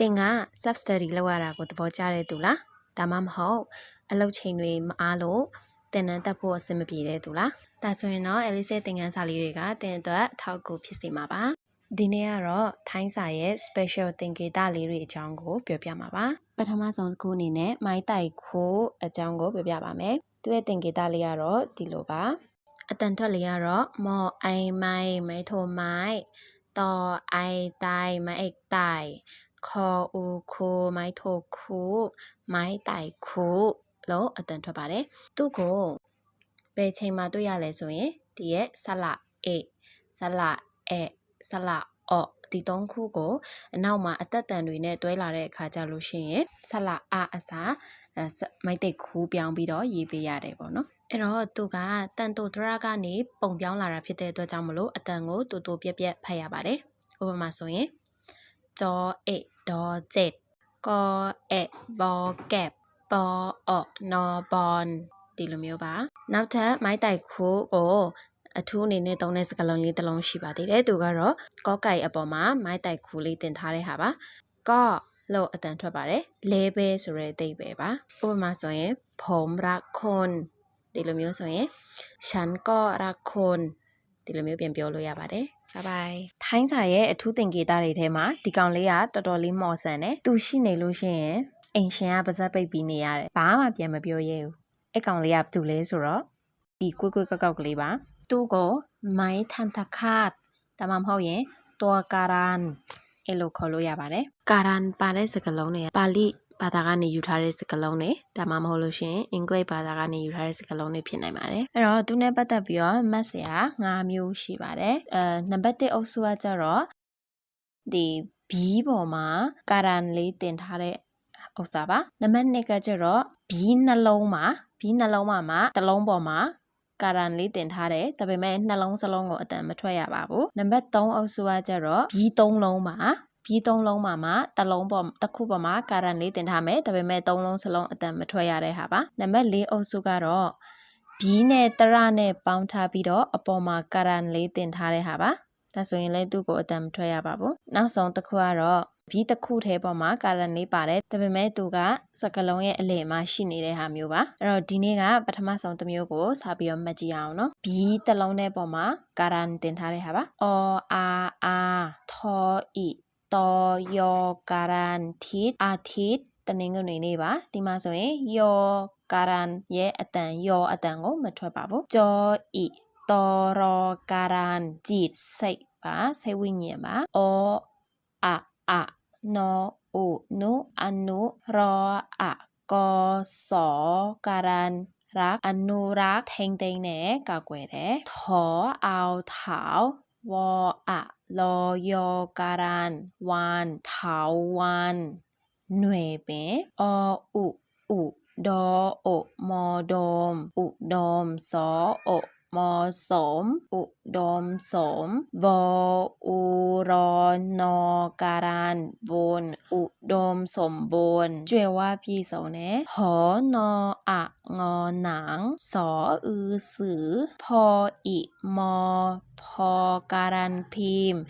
သင်က self study လုပ်ရတာကိုသဘောကျတဲ့သူလားဒါမှမဟုတ်အလုပ်ချိန်တွေမအားလို့သင်တန်းတက်ဖို့အဆင်မပြေတဲ့သူလားဒါဆိုရင်တော့ Alice ရဲ့သင်ခန်းစာလေးတွေကသင်အတွက်အထောက်အကူဖြစ်စေမှာပါဒီနေ့ကတော့ထိုင်းစာရဲ့ special သင်္ကေတလေးတွေအကြောင်းကိုပြောပြမှာပါပထမဆုံးတစ်ခုအနေနဲ့မိုင်းတိုက်ခိုးအကြောင်းကိုပြောပြပါမယ်သူရဲ့သင်္ကေတလေးကတော့ဒီလိုပါအတန်ထွက်လေးကတော့မော်အိုင်မိုင်မိုင်းထိုမိုင်းတော်အိုင်တိုင်မိုင်းအိတ်တိုင် ခေါ်ဦးခိုးမိုင်းထိုခုမိုင်းတိုင်ခုလို့အတန်ထွက်ပါတယ်သူ့ကိုဘယ်ချိန်မှာတွေ့ရလဲဆိုရင်ဒီရဲ့ဆလာအေဆလာအဲဆလာအော့ဒီသုံးခုကိုအနောက်မှာအသက်တန်တွေနဲ့တွဲလာတဲ့အခါကျလို့ရှိရင်ဆလာအအစားအဲမိုက်တိတ်ခူးပြောင်းပြီးတော့ရေးပေးရတယ်ပေါ့နော်အဲ့တော့သူကတန်တိုဒရာကနေပုံပြောင်းလာတာဖြစ်တဲ့အတွက်ကြောင့်မလို့အတန်ကိုတူတူပြက်ပြက်ဖတ်ရပါတယ်ဥပမာဆိုရင် จอเอะดอเจ็ดกอเอะบอก็บปอออนอบอนဒီလိုမျိုးပါနောက်ထပ်မိုင်းတိုက်ခိုးကိုအထူးအနေနဲ့သုံးတဲ့စကားလုံးလေးတစ်လုံးရှိပါသေးတယ်သူကတော့ကော့ကိုက်အပေါ်မှာမိုင်းတိုက်ခိုးလေးတင်ထားတဲ့ဟာပါကော့လို့အတန်ထွက်ပါတယ်လဲပဲဆိုတဲ့အတိတ်ပဲပါဥပမာဆိုရင်ผมรักคนဒီလိုမျိုးဆိုရင်ฉันก็รักคน ဒီလိုမျိုးပြန်ပြောလို့ရပါတယ်ဘိုင်ဘိုင်ထိုင်းစာရဲ့အထူးသင်္ကေတတွေထဲမှာဒီကောင်လေးကတော်တော်လေးမော်ဆန်တယ်သူရှိနေလို့ရှိရင်အိမ်ရှင်ကပါဇက်ပိတ်ပြီးနေရတယ်ဘာမှပြန်မပြောရဲဘူးအဲ့ကောင်လေးကဘာတူလဲဆိုတော့ဒီကွေးကွေးကောက်ကောက်ကလေးပါသူ့ကိုမိုင်းထန်တခတ်ဒါမှမဟုတ်ရင်တောကာရန်အဲ့လိုခေါ်လို့ရပါတယ်ကာရန်ပါတဲ့စကားလုံးတွေကပါဠိ ဘာသာကနေယူထားတဲ့စကားလုံးတွေဒါမှမဟုတ်လို့ရှိရင်အင်္ဂလိပ်ဘာသာကနေယူထားတဲ့စကားလုံးတွေဖြစ်နိုင်ပါတယ်အဲ့တော့သူနဲ့ပတ်သက်ပြီးတော့မတ်စရာ၅မျိုးရှိပါတယ်အဲနံပါတ်1အုပ်စုကကြတော့ဒီဘီးပေါ်မှာကာရန်လေးတင်ထားတဲ့ဥစ္စာပါနံပါတ်2ကကြတော့ဘီးနှလုံးမှာဘီးနှလုံးမှာမှာတစ်လုံးပေါ်မှာကာရန်လေးတင်ထားတယ်ဒါပေမဲ့နှလုံးစလုံးကိုအတန်မထွက်ရပါဘူးနံပါတ်3အုပ်စုကကြတော့ဘီး3လုံးမှာ ပြီးသုံးလုံးမှာမှတစ်လုံးပေါ်တစ်ခုပေါ်မှာကာရန်လေးတင်ထားမယ်ဒါပေမဲ့သုံးလုံးစလုံးအတန်မထွက်ရတဲ့ဟာပါနံပါတ်၄အုပ်စုကတော့ဘီးနဲ့တရနဲ့ပေါင်းထားပြီးတော့အပေါ်မှာကာရန်လေးတင်ထားတဲ့ဟာပါဒါဆိုရင်လည်းသူ့ကိုအတန်မထွက်ရပါဘူးနောက်ဆုံးတစ်ခုကတော့ဘီးတစ်ခုထဲပေါ်မှာကာရန်လေးပါတယ်ဒါပေမဲ့သူကစကလုံးရဲ့အလယ်မှာရှိနေတဲ့ဟာမျိုးပါအဲ့တော့ဒီနေ့ကပထမဆုံးတစ်မျိုးကိုစပြီးတော့မှတ်ကြည့်အောင်နော်ဘီးတစ်လုံးထဲပေါ်မှာကာရန်တင်ထားတဲ့ဟာပါ အော်အာအာထောဤတော်ယောကာရန်ထိအာထိတနင်္ဂနွေနေ့ပါဒီမှာဆိုရင်ယောကာရန်ရဲ့အတန်ယောအတန်ကိုမထွက်ပါဘူးကြောဤတော်ရောကာရန်จิตစိတ်ပါစိတ်ဝိညာဉ်ပါအောအာအာနောဥနုအနုရောအကောစောကာရန်รักอนุรักษ์ထိမ့်သိမ့်နဲ့ကာကွယ်တယ်ထောအောင်ထောင် วออะลอยอการันวานเถาวันหน่วยเป็ออุอุดอโอมอดอมอุดอมสอโอ มสม อุดมสม บอุรอนอการันบน อุดมสมบูรณ์ช่วยว่าพี่สาเนะหอนออะงอหนัง สออือสือ พออิมอ พอการันพิมพ์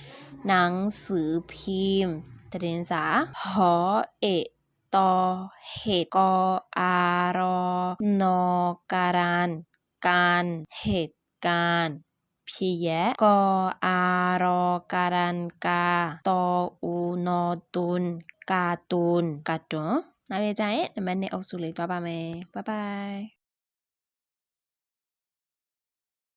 หนังสือพิมพ์ตเดนสาหอเอตอเหกออารอนอการัน การเหตุการณ์พีแยกออารอการันกาตออูนอตุนกาตุนกาตุนนาเวจายนันเนออกสุเลยบ๊ายบายบ๊ายบาย